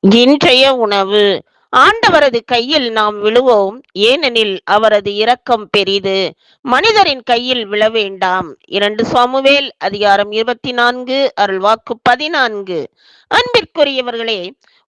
இன்றைய உணவு. ஆண்டவரது கையில் நாம் விழுவோம். ஏனெனில் அவரது இரக்கம் பெரிது. மனிதரின் கையில் விழ வேண்டாம் இரண்டு சாமுவேல் அதிகாரம் இருபத்தி நான்கு அருள்வாக்கு பதினான்கு. அன்பிற்குரியவர்களே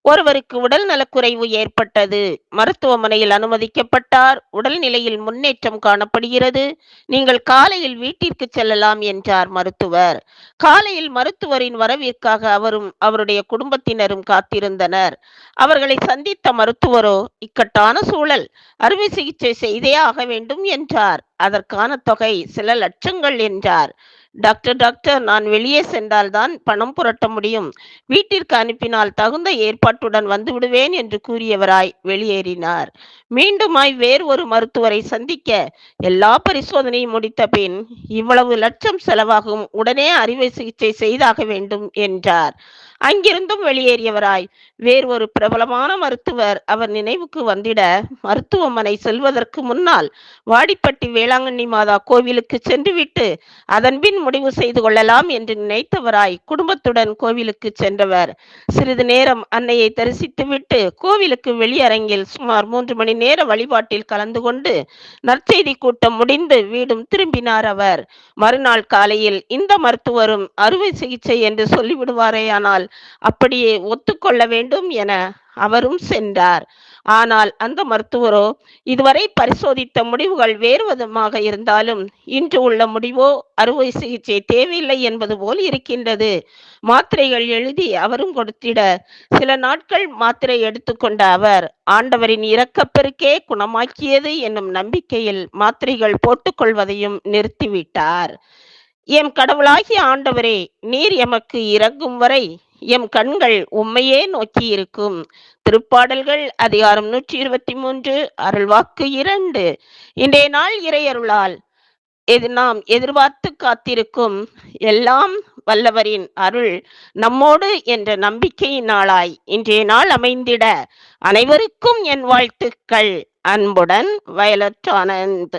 ஒருவருக்கு உடல் நலக்குறைவு ஏற்பட்டது. மருத்துவமனையில் அனுமதிக்கப்பட்டார். உடல்நிலையில் முன்னேற்றம் காணப்படுகிறது. நீங்கள் காலையில் வீட்டிற்கு செல்லலாம் என்றார் மருத்துவர். காலையில் மருத்துவரின் வரவிற்காக அவரும் அவருடைய குடும்பத்தினரும் காத்திருந்தனர். அவர்களை சந்தித்த மருத்துவரோ இக்கட்டான சூழல். அறுவை சிகிச்சை செய்தே ஆக வேண்டும் என்றார். அதற்கான தொகை சில லட்சங்கள் என்றார். டாக்டர் டாக்டர் நான் வெளியே சென்றால்தான் பணம் புரட்ட முடியும். வீட்டிற்கு அனுப்பினால் தகுந்த ஏற்பாட்டுடன் வந்து விடுவேன் என்று கூறியவராய் வெளியேறினார். மீண்டுமாய் வேறு ஒரு மருத்துவரை சந்திக்க எல்லா பரிசோதனையும் முடித்த பின் இவ்வளவு லட்சம் செலவாகும் உடனே அறுவை சிகிச்சை செய்தாக வேண்டும் என்றார். அங்கிருந்தும் வெளியேறியவராய் வேறு ஒரு பிரபலமான மருத்துவர் அவர் நினைவுக்கு வந்திட மருத்துவமனை செல்வதற்கு முன்னால் வாடிப்பட்டி வேளாங்கண்ணி மாதா கோவிலுக்கு சென்றுவிட்டு அதன்பின் முடிவு செய்து கொள்ளலாம் என்று நினைத்தவராய் குடும்பத்துடன் கோவிலுக்கு சென்றவர். சிறிது நேரம் அன்னையை தரிசித்துவிட்டு கோவிலுக்கு வெளியரங்கில் சுமார் மூன்று மணி நேர வழிபாட்டில் கலந்து கொண்டு நற்செய்தி கூட்டம் முடிந்து வீடும் திரும்பினார் அவர். மறுநாள் காலையில் இந்த மருத்துவரும் அறுவை சிகிச்சை என்று சொல்லிவிடுவாரேயானால் அப்படியே ஒத்துக்கொள்ள வேண்டும் என அவரும் சென்றார். ஆனால் அந்த மருத்துவரோ இதுவரை பரிசோதித்த முடிவுகள் வேறு விதமாக இருந்தாலும் இன்று உள்ள முடிவோ அறுவை சிகிச்சை தேவையில்லை என்பது போல் இருக்கின்றது. மாத்திரைகள் எழுதி அவரும் கொடுத்திட சில நாட்கள் மாத்திரை எடுத்துக்கொண்ட அவர் ஆண்டவரின் இரக்கப்பெருக்கே குணமாக்கியது என்னும் நம்பிக்கையில் மாத்திரைகள் போட்டுக்கொள்வதையும் நிறுத்திவிட்டார். எம் கடவுளாகிய ஆண்டவரே நீர் எமக்கு இறங்கும் வரை எம் கண்கள் உம்மையே நோக்கி இருக்கும் திருப்பாடல்கள் அதிகாரம் நூற்றி இருபத்தி மூன்று அருள்வாக்கு இரண்டு. இன்றைய நாள் இறையருளால் எது நாம் எதிர்பார்த்து காத்திருக்கும் எல்லாம் வல்லவரின் அருள் நம்மோடு என்ற நம்பிக்கையின் நாளாய் இன்றைய நாள் அமைந்திட அனைவருக்கும் என் வாழ்த்துக்கள். அன்புடன் வயலட் ஆனந்த்.